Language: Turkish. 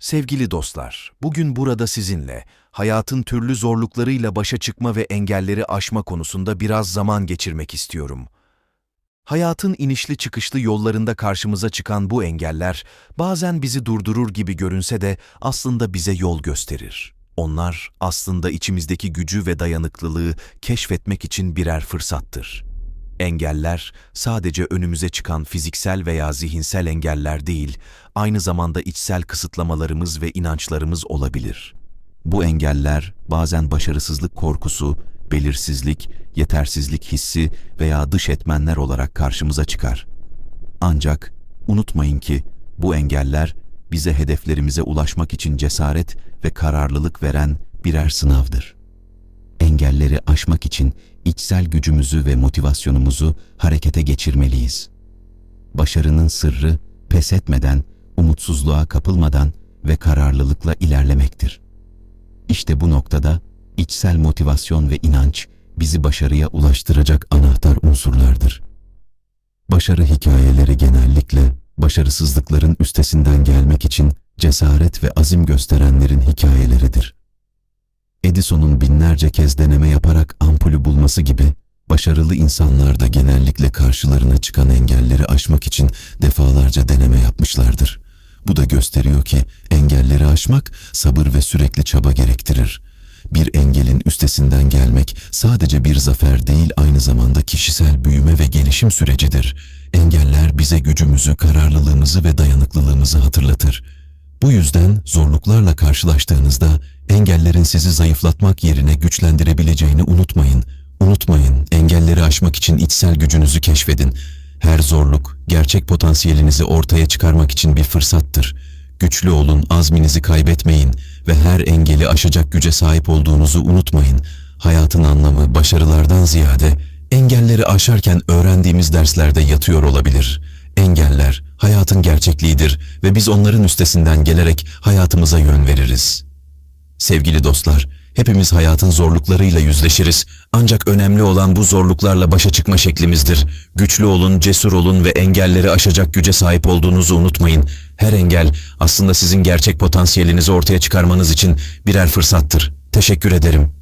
Sevgili dostlar, bugün burada sizinle hayatın türlü zorluklarıyla başa çıkma ve engelleri aşma konusunda biraz zaman geçirmek istiyorum. Hayatın inişli çıkışlı yollarında karşımıza çıkan bu engeller bazen bizi durdurur gibi görünse de aslında bize yol gösterir. Onlar aslında içimizdeki gücü ve dayanıklılığı keşfetmek için birer fırsattır. Engeller sadece önümüze çıkan fiziksel veya zihinsel engeller değil, aynı zamanda içsel kısıtlamalarımız ve inançlarımız olabilir. Bu engeller bazen başarısızlık korkusu, belirsizlik, yetersizlik hissi veya dış etmenler olarak karşımıza çıkar. Ancak unutmayın ki bu engeller bize hedeflerimize ulaşmak için cesaret ve kararlılık veren birer sınavdır. Engelleri aşmak için içsel gücümüzü ve motivasyonumuzu harekete geçirmeliyiz. Başarının sırrı pes etmeden, umutsuzluğa kapılmadan ve kararlılıkla ilerlemektir. İşte bu noktada içsel motivasyon ve inanç bizi başarıya ulaştıracak anahtar unsurlardır. Başarı hikayeleri genellikle başarısızlıkların üstesinden gelmek için cesaret ve azim gösterenlerin hikayeleridir. Edison'un binlerce kez deneme yaparak ampulü bulması gibi başarılı insanlar da genellikle karşılarına çıkan engelleri aşmak için defalarca deneme yapmışlardır. Bu da gösteriyor ki engelleri aşmak sabır ve sürekli çaba gerektirir. Bir engelin üstesinden gelmek sadece bir zafer değil aynı zamanda kişisel büyüme ve gelişim sürecidir. Engeller bize gücümüzü, kararlılığımızı ve dayanıklılığımızı hatırlatır. Bu yüzden zorluklarla karşılaştığınızda engellerin sizi zayıflatmak yerine güçlendirebileceğini unutmayın. Unutmayın, engelleri aşmak için içsel gücünüzü keşfedin. Her zorluk, gerçek potansiyelinizi ortaya çıkarmak için bir fırsattır. Güçlü olun, azminizi kaybetmeyin ve her engeli aşacak güce sahip olduğunuzu unutmayın. Hayatın anlamı başarılardan ziyade engelleri aşarken öğrendiğimiz derslerde yatıyor olabilir. Engeller hayatın gerçekliğidir ve biz onların üstesinden gelerek hayatımıza yön veririz. Sevgili dostlar, hepimiz hayatın zorluklarıyla yüzleşiriz. Ancak önemli olan bu zorluklarla başa çıkma şeklimizdir. Güçlü olun, cesur olun ve engelleri aşacak güce sahip olduğunuzu unutmayın. Her engel aslında sizin gerçek potansiyelinizi ortaya çıkarmanız için birer fırsattır. Teşekkür ederim.